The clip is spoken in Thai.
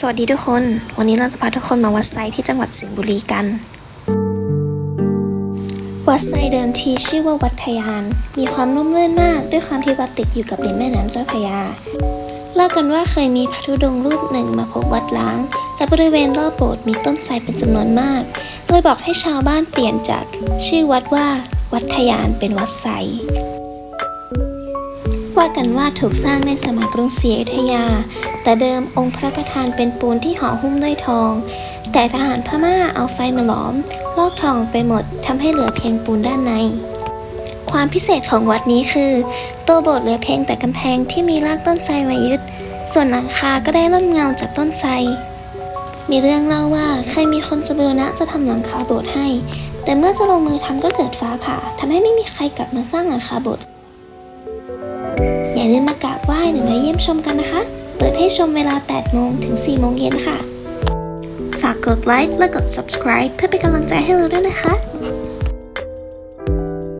สวัสดีทุกคน วันนี้เราจะพาทุกคนมาวัดไซที่จังหวัดสิงห์บุรีกัน วัดไซเดิมทีชื่อว่าวัดทยาน มีความร่มรื่นมากด้วยความที่วัดติดอยู่กับริมแม่น้ำเจ้าพระยา เล่ากันว่าเคยมีพระธุดงค์รูปหนึ่งมาพบวัดล้าง และบริเวณรอบโบสถ์มีต้นไทรเป็นจำนวนมาก เลยบอกให้ชาวบ้านเปลี่ยนจาก ชื่อวัดว่า วัดทยานเป็นวัดไซ ว่ากันว่าถูกสร้างในสมัยกรุงศรีอยุธยา แต่เดิมองค์พระประธานเป็นปูนที่ห่อหุ้มด้วยทอง แต่ทหารพม่าเอาไฟมาหลอม ลอกทองไปหมดทำให้เหลือเพียงปูนด้านใน ความพิเศษของวัดนี้คือ ตัวโบสถ์เหลือเพียงแต่กำแพงที่มีรากต้นไทรไว้ยึด ส่วนหลังคาก็ได้ร่มเงาจากต้นไทรมีเรื่องเล่าว่าเคยมีคนจะบูรณะจะทำหลังคาโบสถ์ให้ แต่เมื่อจะลงมือทำก็เกิดฟ้าผ่าทำให้ไม่มีใครกลับมาสร้างหลังคาโบสถ์ อย่าลืมมากราบไหว้หรือมาเยี่ยมชมกันนะคะ เปิดให้ชมเวลา 8 โมงถึง 4 โมงเย็นค่ะ ฝากกดไลค์และกด subscribe เพื่อเป็นกำลังใจให้เราด้วยนะคะ